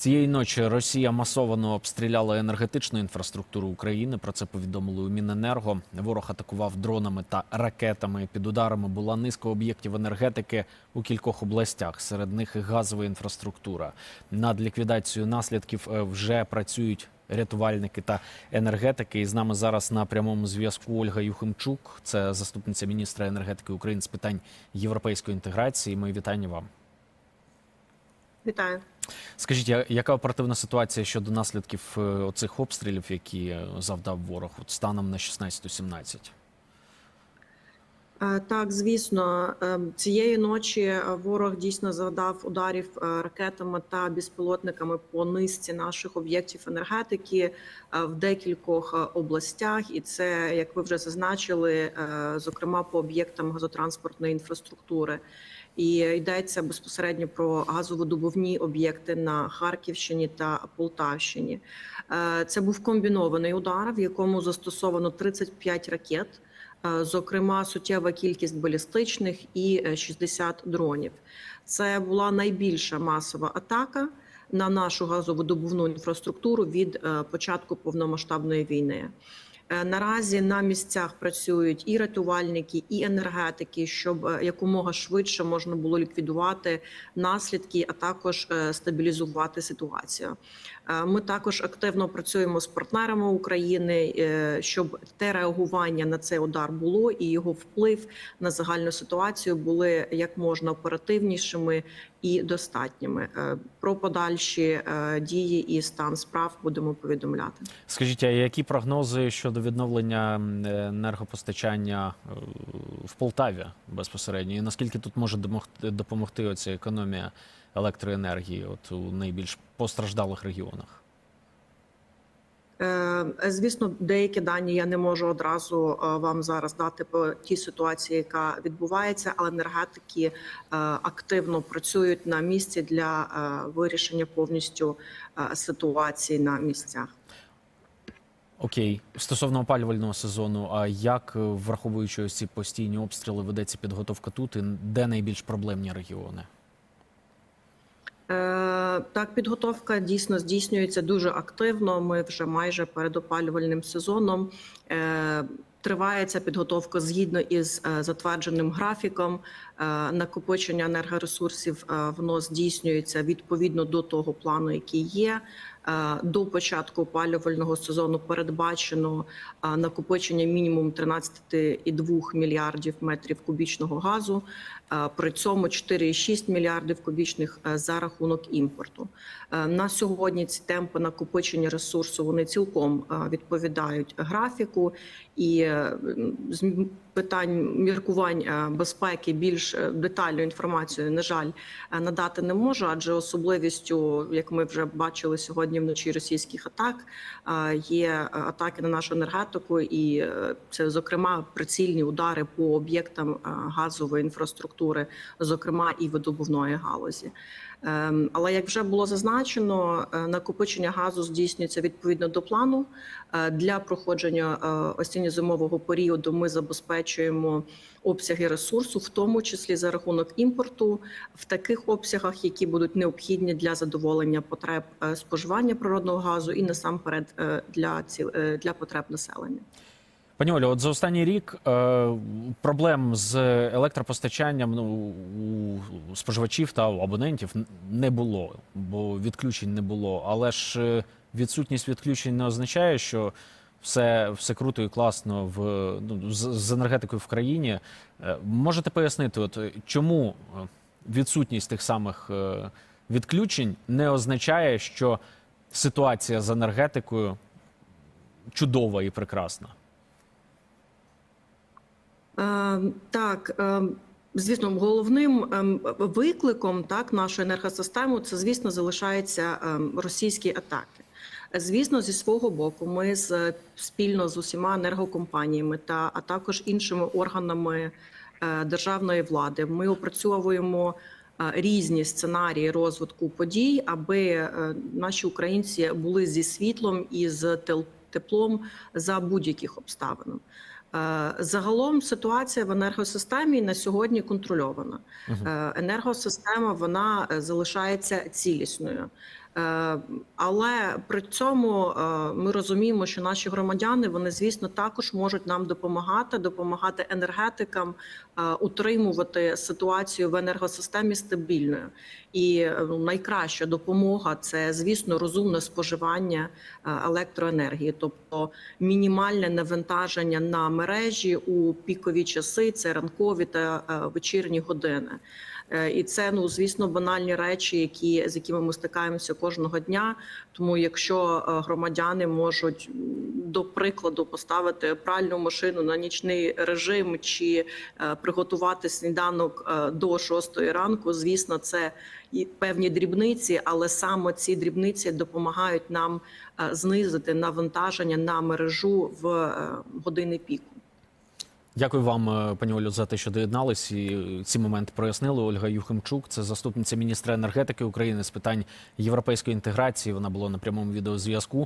Цієї ночі Росія масово обстріляла енергетичну інфраструктуру України. Про це повідомили у Міненерго. Ворог атакував дронами та ракетами. Під ударами була низка об'єктів енергетики у кількох областях. Серед них газова інфраструктура. Над ліквідацією наслідків е, вже працюють рятувальники та енергетики. І з нами зараз на прямому зв'язку Ольга Юхимчук. Це заступниця міністра енергетики України з питань європейської інтеграції. Мої вітання вам. Вітаю. Скажіть, яка оперативна ситуація щодо наслідків е, оцих обстрілів, які е, завдав ворог от станом на 16.17? Е, Так, звісно, цієї ночі ворог дійсно завдав ударів ракетами та безпілотниками по низці наших об'єктів енергетики в декількох областях, і це, як ви вже зазначили, зокрема по об'єктам газотранспортної інфраструктури. І йдеться безпосередньо про газовидобувні об'єкти на Харківщині та Полтавщині. Е, Це був комбінований удар, в якому застосовано 35 ракет. Е, Зокрема, суттєва кількість балістичних і е, 60 дронів. Це була найбільша масова атака на нашу газовидобувну інфраструктуру від е, початку повномасштабної війни. Е, Наразі на місцях працюють і рятувальники, і енергетики, щоб е, якомога швидше можна було ліквідувати наслідки, а також е, стабілізувати ситуацію. Ми також активно працюємо з партнерами України, щоб те реагування на цей удар було і його вплив на загальну ситуацію були як можна оперативнішими і достатніми. Е, Про подальші е, дії і стан справ будемо повідомляти. Скажіть, а які прогнози щодо відновлення енергопостачання е, в Полтаві безпосередньо? І наскільки тут може допомогти оця економія електроенергії от у найбільш постраждалих регіонах? Е, Звісно, деякі дані я не можу одразу е, вам зараз дати по тій ситуації, яка відбувається, але енергетики е, активно працюють на місці для вирішення повністю ситуації на місцях. Окей, стосовно опалювального сезону, а як, враховуючи ось ці постійні обстріли, ведеться підготовка тут, і де найбільш проблемні регіони? Е, Так, підготовка дійсно здійснюється дуже активно. Ми вже майже перед опалювальним сезоном. Тривається Триває ця підготовка згідно із е, затвердженим графіком. Е, Накопичення енергоресурсів е, воно здійснюється відповідно до того плану, який є. Е, До початку опалювального сезону передбачено е, накопичення мінімум 13,2 мільярдів метрів кубічного газу. Е, При цьому 4,6 мільярдів кубічних за рахунок імпорту. На сьогодні ці темпи накопичення ресурсу вони цілком відповідають графіку, і питань міркувань е, безпеки більш е, детальну інформацію, на жаль, е, надати не можу, адже особливістю, як ми вже бачили сьогодні вночі російських атак, є атаки на нашу енергетику, і це зокрема прицільні удари по об'єктам газової інфраструктури, зокрема і видобувної галузі. Ем, Але як вже було зазначено, накопичення газу здійснюється відповідно до плану. Для проходження осінньо-зимового періоду ми забезпечуємо обсяги ресурсу, в тому числі за рахунок імпорту, в таких обсягах, які будуть необхідні для задоволення потреб е, споживання природного газу і насамперед е, для ціл- е, для потреб населення. Пані Олю, от за останній рік е, проблем з електропостачанням ну, у споживачів та у абонентів не було, бо відключень не було. Але ж відсутність відключень не означає, що все, все круто і класно в ну, з, з енергетикою в країні. Е, можете пояснити, от чому е, відсутність тих самих е, відключень не означає, що ситуація з енергетикою чудова і прекрасна? Так, звісно, головним викликом так нашої енергосистеми це, звісно, залишається ем, російські атаки. Звісно, зі свого боку, ми з спільно з усіма енергокомпаніями та а також іншими органами е, державної влади ми опрацьовуємо е, різні сценарії розвитку подій, аби е, наші українці були зі світлом і з теплом за будь-яких обставин. Загалом ситуація в енергосистемі на сьогодні контрольована. Енергосистема вона залишається цілісною. Е, Але при цьому е, ми розуміємо, що наші громадяни вони, звісно, також можуть нам допомагати, допомагати енергетикам е, утримувати ситуацію в енергосистемі стабільною. І ну, найкраща допомога це, звісно, розумне споживання електроенергії, тобто мінімальне навантаження на мережі у пікові часи, це ранкові та вечірні години. Е, І це ну звісно банальні речі, які з якими ми стикаємося кожного дня. Тому, якщо е, громадяни можуть до прикладу поставити пральну машину на нічний режим чи е, приготувати сніданок до 6 ранку, звісно, це і певні дрібниці, але саме ці дрібниці допомагають нам знизити навантаження на мережу в години піку. Дякую вам, е, пані Олю, за те, що доєднались і е, ці моменти прояснили. Ольга Юхимчук, це заступниця міністра енергетики України з питань європейської інтеграції. Вона була на прямому відеозв'язку.